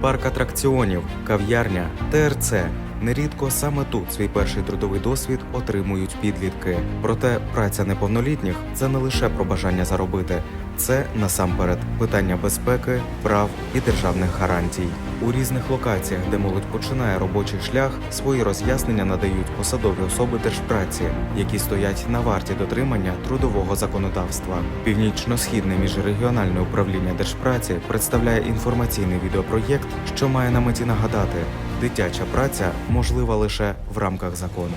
парк атракціонів, кав'ярня, ТРЦ. Нерідко саме тут свій перший трудовий досвід отримують підлітки. Проте праця неповнолітніх це не лише про бажання заробити, це насамперед питання безпеки, прав і державних гарантій. У різних локаціях, де молодь починає робочий шлях, свої роз'яснення надають посадові особи держпраці, які стоять на варті дотримання трудового законодавства. Північно-східне міжрегіональне управління держпраці представляє інформаційний відеопроєкт, що має на меті нагадати, дитяча праця можлива лише в рамках закону.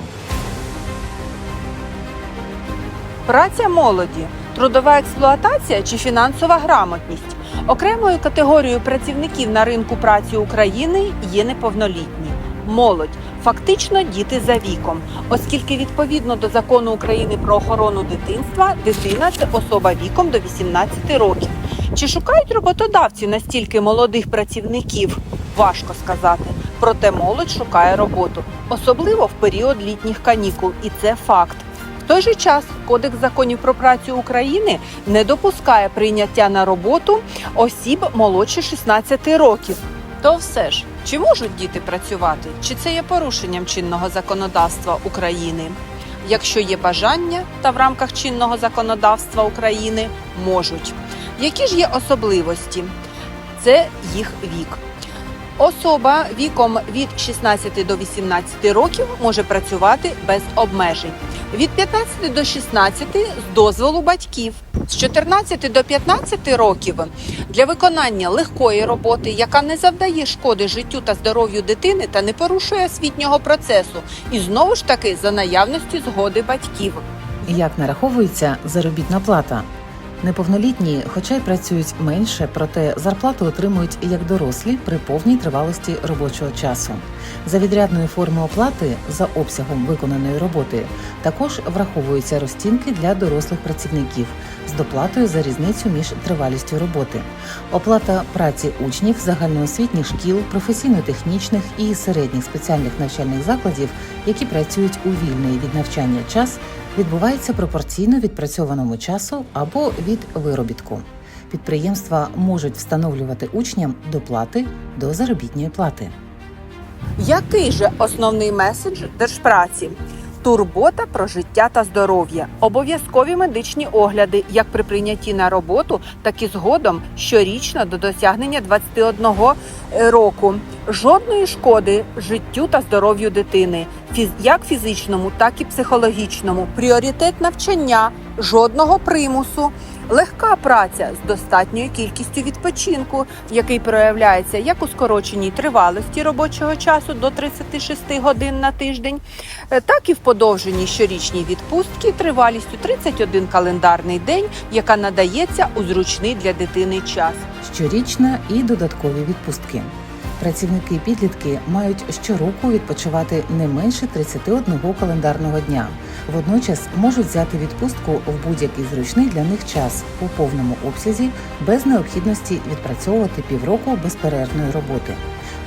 Праця молоді, трудова експлуатація чи фінансова грамотність. Окремою категорією працівників на ринку праці України є неповнолітні. Молодь фактично діти за віком, оскільки відповідно до закону України про охорону дитинства, дитина це особа віком до 18 років. Чи шукають роботодавці настільки молодих працівників? Важко сказати. Проте молодь шукає роботу, особливо в період літніх канікул, і це факт. В той же час Кодекс законів про працю України не допускає прийняття на роботу осіб молодше 16 років. То все ж, чи можуть діти працювати? Чи це є порушенням чинного законодавства України? Якщо є бажання та в рамках чинного законодавства України можуть. Які ж є особливості? Це їх вік. Особа віком від 16 до 18 років може працювати без обмежень. Від 15 до 16 з дозволу батьків. З 14 до 15 років для виконання легкої роботи, яка не завдає шкоди життю та здоров'ю дитини та не порушує освітнього процесу, і знову ж таки за наявності згоди батьків. Як нараховується заробітна плата? Неповнолітні, хоча й працюють менше, проте зарплату отримують як дорослі при повній тривалості робочого часу. За відрядною формою оплати за обсягом виконаної роботи також враховуються розцінки для дорослих працівників з доплатою за різницю між тривалістю роботи. Оплата праці учнів загальноосвітніх шкіл, професійно-технічних і середніх спеціальних навчальних закладів, які працюють у вільний від навчання час, відбувається пропорційно відпрацьованому часу або від виробітку. Підприємства можуть встановлювати учням доплати до заробітної плати. Який же основний меседж держпраці? Турбота про життя та здоров'я, обов'язкові медичні огляди як при прийнятті на роботу, так і згодом щорічно до досягнення 21 року. Жодної шкоди життю та здоров'ю дитини, як фізичному, так і психологічному. Пріоритет навчання, жодного примусу. Легка праця з достатньою кількістю відпочинку, який проявляється як у скороченій тривалості робочого часу до 36 годин на тиждень, е, так і в подовженій щорічній відпустці тривалістю 31 календарний день, яка надається у зручний для дитини час. Щорічна і додаткові відпустки. Працівники підлітки мають щороку відпочивати не менше 31 календарного дня. Водночас можуть взяти відпустку в будь-який зручний для них час у повному обсязі без необхідності відпрацьовувати півроку безперервної роботи.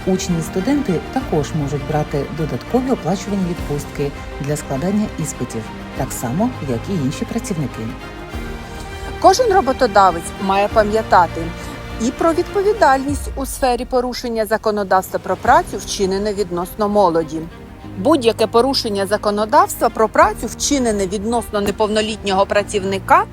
Учні і студенти також можуть брати додаткові оплачувані відпустки для складання іспитів, так само як і інші працівники. Кожен роботодавець має пам'ятати і про відповідальність у сфері порушення законодавства про працю, вчинене відносно молоді. Будь-яке порушення законодавства про працю, вчинене відносно неповнолітнього працівника,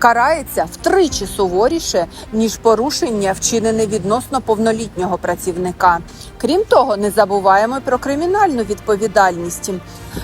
карається втричі суворіше, ніж порушення, вчинене відносно повнолітнього працівника. Крім того, не забуваємо про кримінальну відповідальність.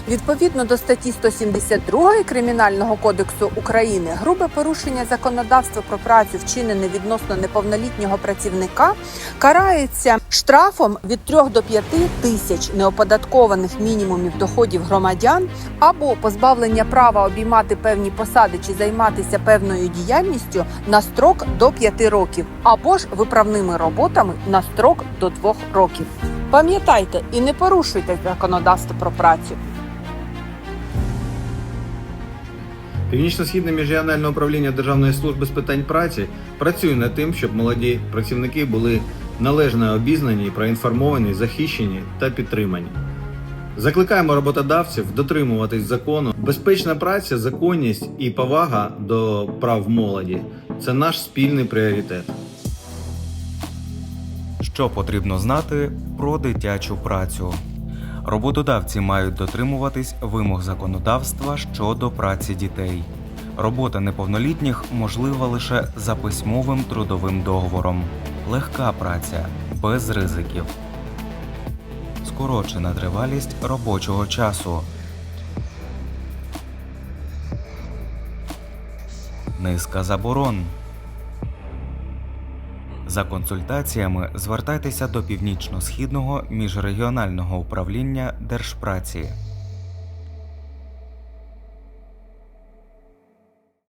Відповідно до статті 172 Кримінального кодексу України, грубе порушення законодавства про працю, вчинене відносно неповнолітнього працівника, карається штрафом від 3 до 5 тисяч неоподаткованих мінімумів доходів громадян або позбавлення права обіймати певні посади чи займатися певною діяльністю на строк до 5 років, або ж виправними роботами на строк до 2 років. Пам'ятайте і не порушуйте законодавство про працю. Північно-східне міжрегіональне управління Державної служби з питань праці працює над тим, щоб молоді працівники були належно обізнані, проінформовані, захищені та підтримані. Закликаємо роботодавців дотримуватись закону. Безпечна праця, законність і повага до прав молоді це наш спільний пріоритет. Що потрібно знати про дитячу працю? Роботодавці мають дотримуватись вимог законодавства щодо праці дітей. Робота неповнолітніх можлива лише за письмовим трудовим договором. Легка праця без ризиків. Скорочена тривалість робочого часу. Низка заборон. За консультаціями звертайтеся до Північно-східного міжрегіонального управління Держпраці.